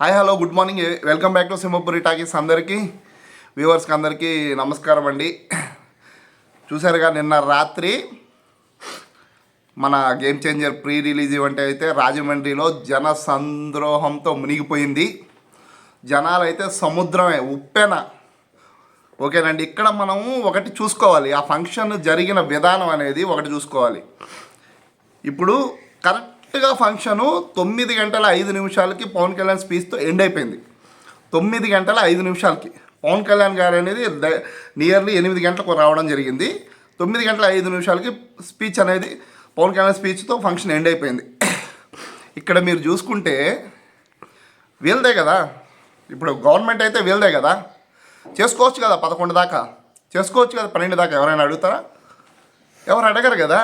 Hi hello good morning welcome back to Simhapuri talkies అందరికీ వ్యూవర్స్కి అందరికీ నమస్కారం అండి. చూసారుగా నిన్న రాత్రి మన game changer pre release event అయితే రాజమండ్రిలో జన సంద్రోహంతో మునిగిపోయింది. జనాలు అయితే సముద్రమే ఉప్పెన. ఓకేనండి ఇక్కడ మనము ఒకటి చూసుకోవాలి. ఆ ఫంక్షన్ జరిగిన విధానం అనేది ఒకటి చూసుకోవాలి. ఇప్పుడు కరెక్ట్ కరెక్ట్గా ఫంక్షను తొమ్మిది గంటల ఐదు నిమిషాలకి పవన్ కళ్యాణ్ స్పీచ్తో ఎండ్ అయిపోయింది. తొమ్మిది గంటల ఐదు నిమిషాలకి పవన్ కళ్యాణ్ గారు అనేది నియర్లీ ఎనిమిది గంటలకు రావడం జరిగింది. తొమ్మిది గంటల ఐదు నిమిషాలకి స్పీచ్ అనేది పవన్ కళ్యాణ్ స్పీచ్తో ఫంక్షన్ ఎండ్ అయిపోయింది. ఇక్కడ మీరు చూసుకుంటే వీళ్ళదే కదా. ఇప్పుడు గవర్నమెంట్ అయితే వీళ్ళదే కదా. చేసుకోవచ్చు కదా పదకొండు దాకా. చేసుకోవచ్చు కదా పన్నెండు దాకా ఎవరైనా అడుగుతారా? ఎవరు అడగరు కదా.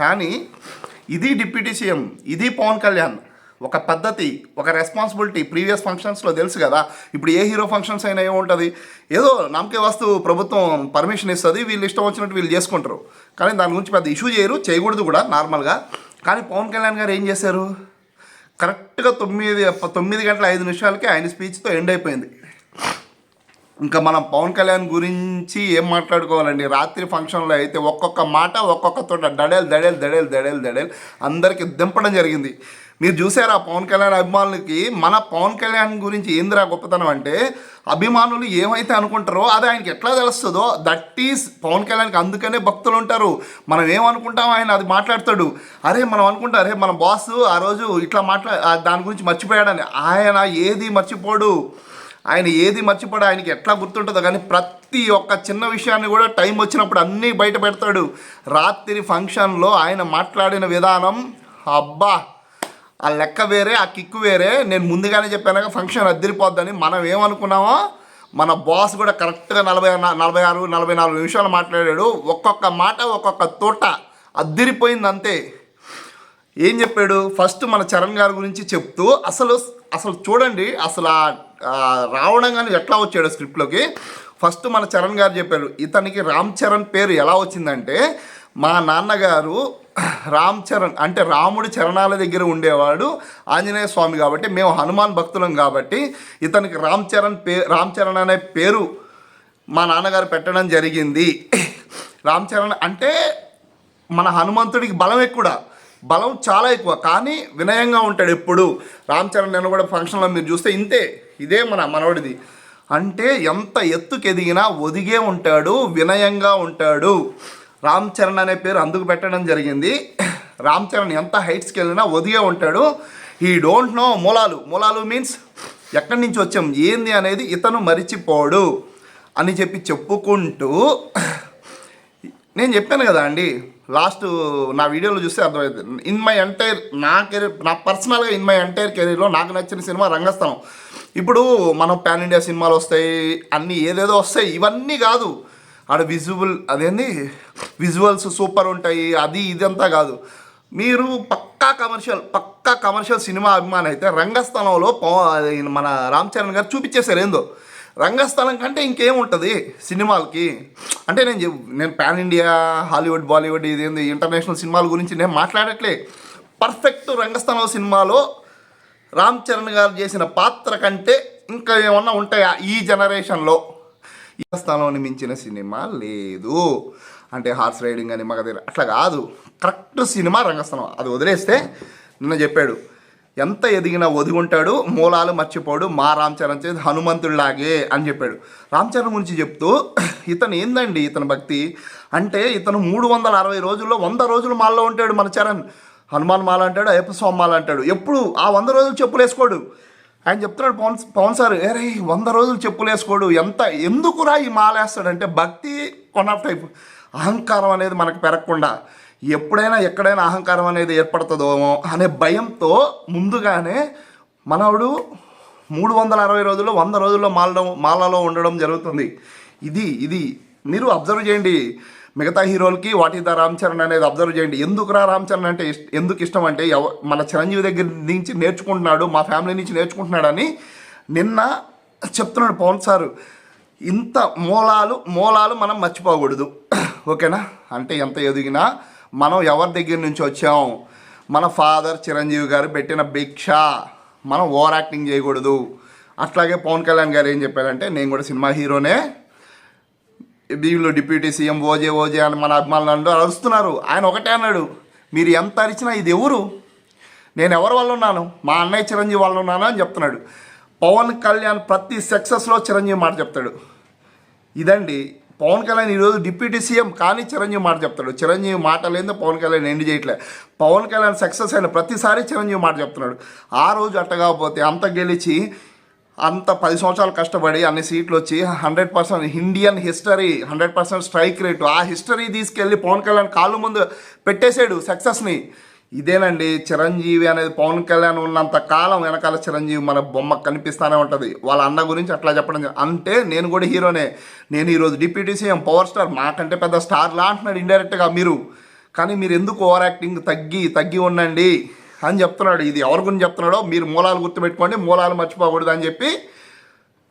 కానీ ఇది డిప్యూటీ సీఎం ఇది పవన్ కళ్యాణ్. ఒక పద్ధతి ఒక రెస్పాన్సిబిలిటీ ప్రీవియస్ ఫంక్షన్స్లో తెలుసు కదా. ఇప్పుడు ఏ హీరో ఫంక్షన్స్ అయినా ఏముంటుంది? ఏదో నమ్మకే వస్తు ప్రభుత్వం పర్మిషన్ ఇస్తుంది వీళ్ళు ఇష్టం వచ్చినట్టు వీళ్ళు చేసుకుంటారు. కానీ దాని గురించి పెద్ద ఇష్యూ చేయరు చేయకూడదు కూడా నార్మల్గా కానీ పవన్ కళ్యాణ్ గారు ఏం చేశారు? కరెక్ట్గా తొమ్మిది తొమ్మిది గంటల ఐదు నిమిషాలకి ఆయన స్పీచ్తో ఎండ్ అయిపోయింది. ఇంకా మనం పవన్ కళ్యాణ్ గురించి ఏం మాట్లాడుకోవాలండి? రాత్రి ఫంక్షన్లో అయితే ఒక్కొక్క మాట ఒక్కొక్క తోట దడేలు దడేలు దడేల్ దడేల్ దడేల్ అందరికి దింపడం జరిగింది. మీరు చూసారా పవన్ కళ్యాణ్ అభిమానులకి మన పవన్ కళ్యాణ్ గురించి ఏందిరా గొప్పతనం అంటే అభిమానులు ఏమైతే అనుకుంటారో అది ఆయనకి ఎట్లా తెలుస్తుందో దట్ ఈస్ పవన్ కళ్యాణ్కి అందుకనే భక్తులు ఉంటారు. మనం ఏమనుకుంటాం ఆయన అది మాట్లాడతాడు. అరే మనం అనుకుంటాం అరే మన బాస్ ఆ రోజు ఇట్లా మాట్లా దాని గురించి మర్చిపోయాడని. ఆయన ఏది మర్చిపోడు. ఆయన ఏది మర్చిపోడు ఆయనకి ఎట్లా గుర్తుంటుందో. కానీ ప్రతి ఒక్క చిన్న విషయాన్ని కూడా టైం వచ్చినప్పుడు అన్నీ బయట పెడతాడు. రాత్రి ఫంక్షన్లో ఆయన మాట్లాడిన విధానం అబ్బా ఆ లెక్క వేరే ఆ కిక్కు వేరే. నేను ముందుగానే చెప్పాను ఫంక్షన్ అద్దరిపోద్దని మనం ఏమనుకున్నామో మన బాస్ కూడా కరెక్ట్గా నలభై నలభై ఆరు నలభై నాలుగు నిమిషాలు మాట్లాడాడు. ఒక్కొక్క మాట ఒక్కొక్క తోట అద్దరిపోయింది అంతే. ఏం చెప్పాడు? ఫస్ట్ మన చరణ్ గారి గురించి చెప్తూ అసలు అసలు చూడండి అసలు ఆ రావడం కానీ ఎట్లా వచ్చాడు స్క్రిప్ట్లోకి? ఫస్ట్ మన చరణ్ గారు చెప్పారు ఇతనికి రామ్ చరణ్ పేరు ఎలా వచ్చిందంటే మా నాన్నగారు రామ్ చరణ్ అంటే రాముడి చరణాల దగ్గర ఉండేవాడు ఆంజనేయ స్వామి కాబట్టి మేము హనుమాన్ భక్తులం కాబట్టి ఇతనికి రామ్ చరణ్ పే రామ్ చరణ్ అనే పేరు మా నాన్నగారు పెట్టడం జరిగింది. రామ్ చరణ్ అంటే మన హనుమంతుడికి బలం ఎక్కువ. బలం చాలా ఎక్కువ. కానీ వినయంగా ఉంటాడు ఎప్పుడు. రామ్ చరణ్ నేను కూడా ఫంక్షన్లో మీరు చూస్తే ఇంతే. ఇదే మన మనవడిది. అంటే ఎంత ఎత్తుకు ఎదిగినా ఒదిగే ఉంటాడు వినయంగా ఉంటాడు. రామ్ చరణ్ అనే పేరు అందుకు పెట్టడం జరిగింది. రామ్ చరణ్ ఎంత హైట్స్కి వెళ్ళినా ఒదిగే ఉంటాడు. ఈ డోంట్ నో మూలాలు. మూలాలు మీన్స్ ఎక్కడి నుంచి వచ్చాం? ఏంది అనేది ఇతను మరిచిపోడు అని చెప్పి చెప్పుకుంటూ నేను చెప్పాను కదా అండి లాస్ట్ నా వీడియోలో చూస్తే అర్థమవుతుంది ఇన్ మై ఎంటైర్ నా కెరీర్ నా పర్సనల్గా ఇన్ మై ఎంటైర్ కెరీర్లో నాకు నచ్చిన సినిమా రంగస్థలం. ఇప్పుడు మనం పాన్ ఇండియా సినిమాలు వస్తాయి అన్నీ ఏదేదో వస్తాయి ఇవన్నీ కాదు. ఆడ విజువల్ అదేంది? విజువల్స్ సూపర్ ఉంటాయి అది ఇదంతా కాదు. మీరు పక్కా కమర్షియల్ పక్కా కమర్షియల్ సినిమా అభిమాని అయితే రంగస్థలంలో మన రామ్ చరణ్ గారు చూపించేశారు ఏందో. రంగస్థలం కంటే ఇంకేముంటుంది సినిమాలకి? అంటే నేను చెప్- నేను పాన్ ఇండియా హాలీవుడ్ బాలీవుడ్ ఇది ఏంది ఇంటర్నేషనల్ సినిమాల గురించి నేను మాట్లాడట్లే. పర్ఫెక్ట్ రంగస్థలం సినిమాలో రామ్ చరణ్ గారు చేసిన పాత్ర కంటే ఇంకా ఏమన్నా ఉంటాయా ఈ జనరేషన్లో? ఈ స్థానంని మించిన సినిమా లేదు. అంటే హార్స్ రైడింగ్ అని మగధీర అట్లా కాదు. Correct cinema Rangasthalam. అది వదిలేస్తే నిన్న చెప్పాడు ఎంత ఎదిగినా ఒదిగుంటాడు మూలాలు మర్చిపోడు మా రామ్ చరణ్ చేసి హనుమంతుడిలాగే అని చెప్పాడు. రామ్ చరణ్ గురించి చెప్తూ ఇతను ఏందండి ఇతని భక్తి? అంటే ఇతను మూడు వందల అరవై రోజుల్లో వంద రోజులు మాల్లో ఉంటాడు మన చరణ్. హనుమాన్ మాల అంటాడు అయ్యప్ప స్వామి మాల అంటాడు. ఎప్పుడు? ఆ వంద రోజులు చెప్పులు వేసుకోడు ఆయన చెప్తున్నాడు పవన్ పవన్ సార్ ఏరే వంద రోజులు చెప్పులు వేసుకోడు ఎంత ఎందుకురా ఈ మాల వేస్తాడంటే భక్తి వన్ ఆఫ్ టైప్. అహంకారం అనేది మనకు పెరగకుండా ఎప్పుడైనా ఎక్కడైనా అహంకారం అనేది ఏర్పడుతుందేమో అనే భయంతో ముందుగానే మనవుడు మూడు వందల అరవై రోజుల్లో వంద రోజుల్లో మాలడం మాలలో ఉండడం జరుగుతుంది. ఇది ఇది మీరు అబ్జర్వ్ చేయండి. మిగతా హీరోలకి వాటి ద రామ్ చరణ్ అనేది అబ్జర్వ్ చేయండి. ఎందుకురా రామ్ చరణ్ అంటే ఇష్ట- ఎందుకు ఇష్టం అంటే ఎవ- మన చిరంజీవి దగ్గర నుంచి నేర్చుకుంటున్నాడు మా ఫ్యామిలీ నుంచి నేర్చుకుంటున్నాడని నిన్న చెప్తున్నాడు పవన్ సార్. ఇంత మూలాలు మూలాలు మనం మర్చిపోకూడదు. ఓకేనా? అంటే ఎంత ఎదిగినా మనం ఎవరి దగ్గర నుంచి వచ్చాం? మన ఫాదర్ చిరంజీవి గారు పెట్టిన భిక్ష. మనం ఓవర్ యాక్టింగ్ చేయకూడదు. అట్లాగే పవన్ కళ్యాణ్ గారు ఏం చెప్పారంటే నేను కూడా సినిమా హీరోనే. వీళ్ళు డిప్యూటీ సీఎం ఓజే ఓజే అని మన అభిమానులు అందరూ అరుస్తున్నారు. ఆయన ఒకటే అన్నాడు మీరు ఎంత అరిచినా ఇది ఎవరు? నేను ఎవరి వల్ల ఉన్నాను? మా అన్నయ్య చిరంజీవి వల్ల ఉన్నాను? అని చెప్తున్నాడు. పవన్ కళ్యాణ్ ప్రతి సక్సెస్లో చిరంజీవి మాట చెప్తాడు. ఇదండి పవన్ కళ్యాణ్ ఈరోజు డిప్యూటీ సీఎం కానీ చిరంజీవి మాట చెప్తాడు. చిరంజీవి మాట లేదు పవన్ కళ్యాణ్ ఎండ్ చేయట్లే. పవన్ కళ్యాణ్ సక్సెస్ అయిన ప్రతిసారి చిరంజీవి మాట చెప్తున్నాడు. ఆ రోజు అట్ట కాకపోతే అంత గెలిచి అంత పది సంవత్సరాలు కష్టపడి అన్ని సీట్లు వచ్చి hundred percent Indian history hundred percent strike rate ఆ హిస్టరీ తీసుకెళ్ళి పవన్ కళ్యాణ్ కాళ్ళు ముందు పెట్టేశాడు సక్సెస్ని. ఇదేనండి చిరంజీవి అనేది పవన్ కళ్యాణ్ ఉన్నంత కాలం వెనకాల చిరంజీవి మన బొమ్మ కనిపిస్తూనే ఉంటుంది. వాళ్ళ అన్న గురించి అట్లా చెప్పడం అంటే నేను కూడా హీరోనే. నేను ఈరోజు డిప్యూటీ సీఎం పవర్ స్టార్ మాకంటే పెద్ద స్టార్లా అంటున్నాడు ఇండైరెక్ట్గా మీరు. కానీ మీరు ఎందుకు ఓవర్ యాక్టింగ్ తగ్గి తగ్గి ఉండండి అని చెప్తున్నాడు. ఇది ఎవరి గురించి చెప్తున్నాడో మీరు మూలాలు గుర్తుపెట్టుకోండి మూలాలు మర్చిపోకూడదు అని చెప్పి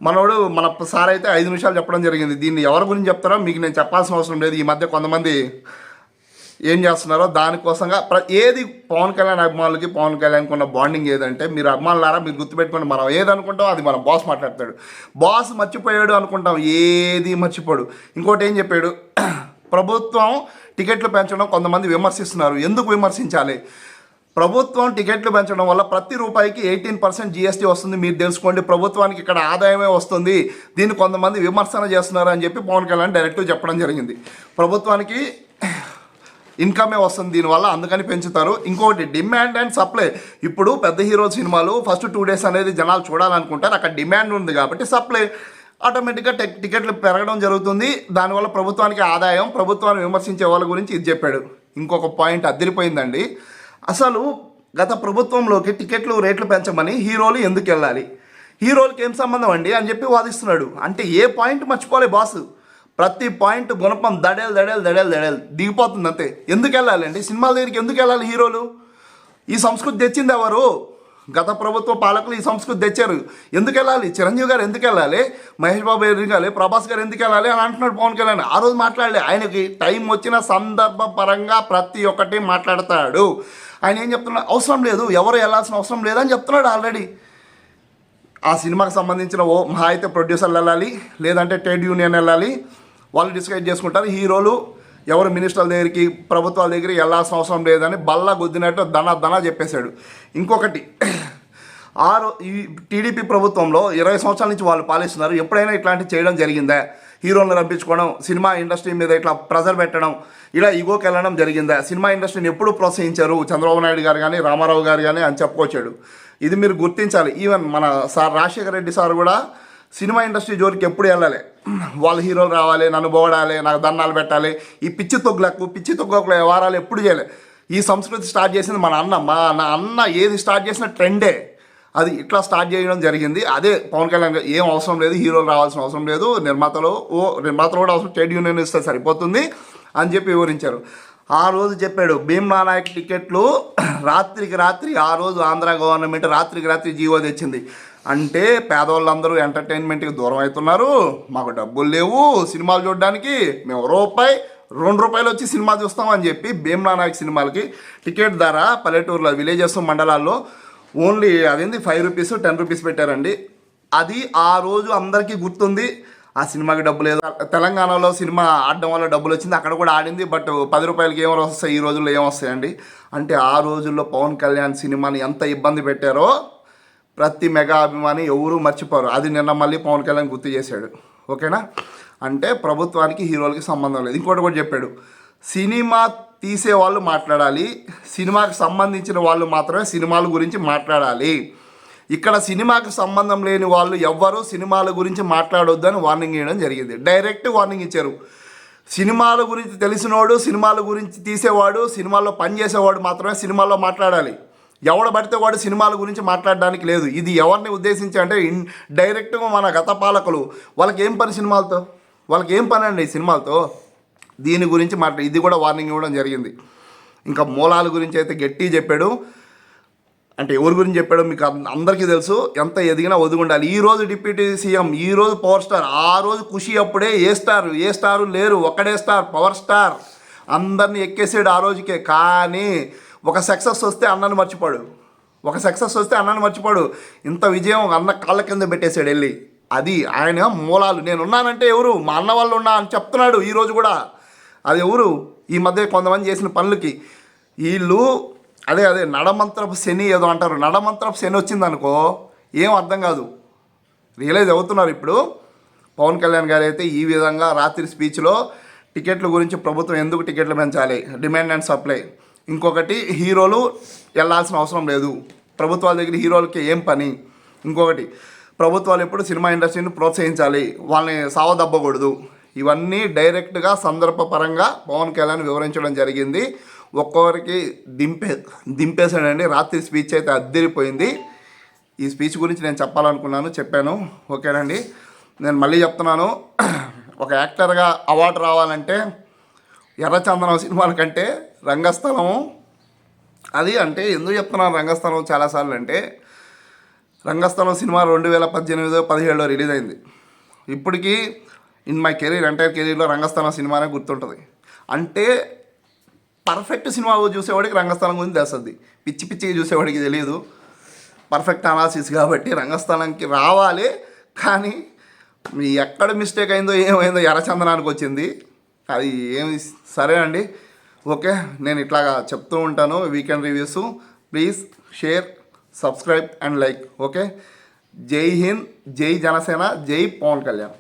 మనోడు మన సార్ అయితే ఐదు నిమిషాలు చెప్పడం జరిగింది. దీన్ని ఎవరి గురించి చెప్తారో మీకు నేను చెప్పాల్సిన అవసరం లేదు. ఈ మధ్య కొంతమంది ఏం చేస్తున్నారో దానికోసంగా ప్ర ఏది పవన్ కళ్యాణ్ అభిమానులకి పవన్ కళ్యాణ్కి ఉన్న బాండింగ్ ఏదంటే మీరు అభిమానులారా మీరు గుర్తుపెట్టుకుని మనం ఏదనుకుంటాం అది మన బాస్ మాట్లాడతాడు. బాస్ మర్చిపోయాడు అనుకుంటాం ఏది మర్చిపోడు. ఇంకోటి ఏం చెప్పాడు? ప్రభుత్వం టికెట్లు పెంచడం కొంతమంది విమర్శిస్తున్నారు. ఎందుకు విమర్శించాలి? ప్రభుత్వం టికెట్లు పెంచడం వల్ల ప్రతి రూపాయికి ఎయిటీన్ పర్సెంట్ జీఎస్టీ వస్తుంది. మీరు తెలుసుకోండి ప్రభుత్వానికి ఇక్కడ ఆదాయమే వస్తుంది. దీన్ని కొంతమంది విమర్శన చేస్తున్నారు అని చెప్పి పవన్ కళ్యాణ్ డైరెక్ట్గా చెప్పడం జరిగింది. ప్రభుత్వానికి ఇన్కమే వస్తుంది దీనివల్ల అందుకని పెంచుతారు. ఇంకోటి డిమాండ్ అండ్ సప్లై ఇప్పుడు పెద్ద హీరో సినిమాలు ఫస్ట్ టూ డేస్ అనేది జనాలు చూడాలనుకుంటారు. అక్కడ డిమాండ్ ఉంది కాబట్టి సప్లై ఆటోమేటిక్గా టెక్ టికెట్లు పెరగడం జరుగుతుంది. దానివల్ల ప్రభుత్వానికి ఆదాయం ప్రభుత్వాన్ని విమర్శించే వాళ్ళ గురించి ఇది చెప్పాడు. ఇంకొక పాయింట్ అదిరిపోయిందండి. అసలు గత ప్రభుత్వంలోకి టికెట్లు రేట్లు పెంచమని హీరోలు ఎందుకు వెళ్ళాలి? హీరోలకి ఏం సంబంధం అండి అని చెప్పి వాదిస్తున్నాడు. అంటే ఏ పాయింట్ మర్చిపోలే బాసు ప్రతి పాయింట్ గుణపం దడేలు దడేలు దడేలు దడేలు. దిగిపోతుంది అంతే. ఎందుకు వెళ్ళాలండి? సినిమాల దగ్గరికి ఎందుకు వెళ్ళాలి హీరోలు? ఈ సంస్కృతి తెచ్చింది ఎవరు? గత ప్రభుత్వ పాలకులు ఈ సంస్కృతి తెచ్చారు. ఎందుకు వెళ్ళాలి? చిరంజీవి గారు ఎందుకు వెళ్ళాలి? మహేష్ బాబు ఎదురుగాలి ప్రభాస్ గారు ఎందుకు వెళ్ళాలి? అని అంటున్నాడు పవన్ కళ్యాణ్. ఆ రోజు మాట్లాడలే. ఆయనకి టైం వచ్చిన సందర్భ పరంగా ప్రతి ఒక్కటి మాట్లాడతాడు. ఆయన ఏం చెప్తున్నాడు అవసరం లేదు. ఎవరు వెళ్ళాల్సిన అవసరం లేదని చెప్తున్నాడు ఆల్రెడీ. ఆ సినిమాకి సంబంధించిన ఓ మహా అయితే ప్రొడ్యూసర్లు వెళ్ళాలి. లేదంటే ట్రేడ్ యూనియన్ వెళ్ళాలి. వాళ్ళు డిసైడ్ చేసుకుంటారు హీరోలు ఎవరు మినిస్టర్ల దగ్గరికి ప్రభుత్వాల దగ్గరికి వెళ్ళాల్సిన అవసరం లేదని బల్ల గుద్దినట్టు దన దన చెప్పేశాడు. ఇంకొకటి ఆరు ఈ టీడీపీ ప్రభుత్వంలో ఇరవై సంవత్సరాల నుంచి వాళ్ళు పాలిస్తున్నారు. ఎప్పుడైనా ఇట్లాంటివి చేయడం జరిగిందా? హీరోలను రప్పించుకోవడం సినిమా ఇండస్ట్రీ మీద ఇట్లా ప్రెజర్ పెట్టడం ఇలా ఇగోకి వెళ్ళడం జరిగిందా? సినిమా ఇండస్ట్రీని ఎప్పుడు ప్రోత్సహించారు? చంద్రబాబు నాయుడు గారు కానీ రామారావు గారు కానీ అని చెప్పుకొచ్చాడు. ఇది మీరు గుర్తించాలి. ఈవెన్ మన సార్ రాజశేఖర రెడ్డి సార్ కూడా సినిమా ఇండస్ట్రీ జోలికి ఎప్పుడు వెళ్ళాలి? వాళ్ళ హీరోలు రావాలి నన్ను పోగడాలి నాకు దండాలు పెట్టాలి. ఈ పిచ్చి తొగ్గులకు పిచ్చి తొగ్గులకు వ్యవహారాలు ఎప్పుడు చేయలేదు ఈ సంస్కృతి స్టార్ట్ చేసింది మన అన్న. మా నా అన్న ఏది స్టార్ట్ చేసిన ట్రెండే. అది ఇట్లా స్టార్ట్ చేయడం జరిగింది. అదే పవన్ కళ్యాణ్ ఏం అవసరం లేదు హీరోలు రావాల్సిన అవసరం లేదు నిర్మాతలు ఓ నిర్మాతలు కూడా అవసరం ట్రేడ్ యూనియన్ ఇస్తే సరిపోతుంది అని చెప్పి వివరించారు. ఆ రోజు చెప్పాడు భీమ్లా నాయక్ టికెట్లు రాత్రికి రాత్రి ఆ రోజు ఆంధ్ర గవర్నమెంట్ రాత్రికి రాత్రి జీవో తెచ్చింది. అంటే పేదవాళ్ళందరూ ఎంటర్టైన్మెంట్కి దూరం అవుతున్నారు. మాకు డబ్బులు లేవు. సినిమాలు చూడడానికి మేము రూపాయి రెండు రూపాయలు వచ్చి సినిమా చూస్తామని చెప్పి భీమ్లా నాయక్ సినిమాలకి టికెట్ ధర పల్లెటూరులో విలేజెస్ మండలాల్లో ఓన్లీ అదేంది ఫైవ్ రూపీస్ టెన్ రూపీస్ పెట్టారండి. అది ఆ రోజు అందరికీ గుర్తుంది. ఆ సినిమాకి డబ్బు లేదు. తెలంగాణలో సినిమా ఆడడం వల్ల డబ్బులు వచ్చింది. అక్కడ కూడా ఆడింది. బట్ పది రూపాయలకి ఏమో వస్తాయి? ఈ రోజుల్లో ఏమొస్తాయండి అంటే ఆ రోజుల్లో పవన్ కళ్యాణ్ సినిమాని ఎంత ఇబ్బంది పెట్టారో ప్రతి మెగా అభిమాని ఎవరూ మర్చిపోరు. అది నిన్న మళ్ళీ పవన్ కళ్యాణ్ గుర్తు చేశాడు. ఓకేనా? అంటే ప్రభుత్వానికి హీరోలకి సంబంధం లేదు. ఇంకోటి కూడా చెప్పాడు. సినిమా తీసే వాళ్ళు మాట్లాడాలి. సినిమాకి సంబంధించిన వాళ్ళు మాత్రమే సినిమాల గురించి మాట్లాడాలి. ఇక్కడ సినిమాకి సంబంధం లేని వాళ్ళు ఎవ్వరూ సినిమాల గురించి మాట్లాడొద్దని వార్నింగ్ ఇవ్వడం జరిగింది. డైరెక్ట్ వార్నింగ్ ఇచ్చారు. సినిమాల గురించి తెలిసినోడు సినిమాల గురించి తీసేవాడు సినిమాల్లో పనిచేసేవాడు మాత్రమే సినిమాల్లో మాట్లాడాలి. ఎవడ పడితే వాడు సినిమాల గురించి మాట్లాడడానికి లేదు. ఇది ఎవరిని ఉద్దేశించి అంటే ఇన్ డైరెక్ట్గా మన గత పాలకులు. వాళ్ళకి ఏం పని సినిమాలతో? వాళ్ళకి ఏం పని అండి ఈ సినిమాలతో? దీని గురించి మాట్లా ఇది కూడా వార్నింగ్ ఇవ్వడం జరిగింది. ఇంకా మూలాల గురించి అయితే గట్టి చెప్పాడు. అంటే ఎవరి గురించి చెప్పాడో మీకు అందరికీ తెలుసు. ఎంత ఎదిగినా ఒదుగుండాలి. ఈ రోజు డిప్యూటీ సీఎం ఈ రోజు పవర్ స్టార్ ఆ రోజు ఖుషి అప్పుడే ఏ స్టార్ ఏ స్టారు లేరు. ఒక్కడే స్టార్ పవర్ స్టార్. అందరిని ఎక్కేసాడు ఆ రోజుకే. కానీ ఒక సక్సెస్ వస్తే అన్నని మర్చిపోడు. ఒక సక్సెస్ వస్తే అన్నని మర్చిపోడు. ఇంత విజయం అన్న కాళ్ళ కింద పెట్టేశాడు వెళ్ళి. అది ఆయన మూలాలు. నేను ఉన్నానంటే ఎవరు? మా అన్న వాళ్ళు ఉన్నా అని చెప్తున్నాడు ఈరోజు కూడా. అది ఎవరు? ఈ మధ్య కొంతమంది చేసిన పనులకి. వీళ్ళు అదే అదే నడమంత్రపు శని ఏదో అంటారు. నడమంత్రపు శని వచ్చిందనుకో ఏం అర్థం కాదు. రియలైజ్ అవుతున్నారు ఇప్పుడు. పవన్ కళ్యాణ్ గారు అయితే ఈ విధంగా రాత్రి స్పీచ్లో టికెట్ల గురించి ప్రభుత్వం ఎందుకు టికెట్లు పెంచాలి? Demand and supply. ఇంకొకటి హీరోలు వెళ్ళాల్సిన అవసరం లేదు. ప్రభుత్వాల దగ్గర హీరోలకి ఏం పని? ఇంకొకటి ప్రభుత్వాలు ఎప్పుడు సినిమా ఇండస్ట్రీని ప్రోత్సహించాలి? వాళ్ళని సావదబ్బకూడదు. ఇవన్నీ డైరెక్ట్గా సందర్భపరంగా పవన్ కళ్యాణ్ వివరించడం జరిగింది. ఒక్కొక్కరికి దింపే దింపేశాడండి. రాత్రి స్పీచ్ అయితే అద్దరిపోయింది. ఈ స్పీచ్ గురించి నేను చెప్పాలనుకున్నాను చెప్పాను. ఓకేనండి. నేను మళ్ళీ చెప్తున్నాను. ఒక యాక్టర్గా అవార్డు రావాలంటే ఎర్రచందనం సినిమాల కంటే రంగస్థలం అది అంటే ఎందుకు చెప్తున్నాను రంగస్థలం చాలాసార్లు అంటే రంగస్థలం సినిమా రెండు వేల పద్దెనిమిదో పదిహేడులో రిలీజ్ అయింది. ఇప్పటికీ ఇన్ మై కెరీర్ ఎంటైర్ కెరీర్లో రంగస్థలం సినిమానే గుర్తుంటుంది. అంటే పర్ఫెక్ట్ సినిమా చూసేవాడికి రంగస్థలం గురించి తెలుస్తుంది. పిచ్చి పిచ్చిగా చూసేవాడికి తెలియదు పర్ఫెక్ట్ అనాలిసిస్ కాబట్టి రంగస్థలంకి రావాలి. కానీ మీ ఎక్కడ మిస్టేక్ అయిందో ఏమైందో ఎర్రచందనానికి వచ్చింది. అది ఏమి సరే అండి ఓకే నేను ఇట్లాగా చెప్తూ ఉంటాను weekend reviews. Please share subscribe and like okay? Jai Hind Jai Janasena జై పవన్ కళ్యాణ్.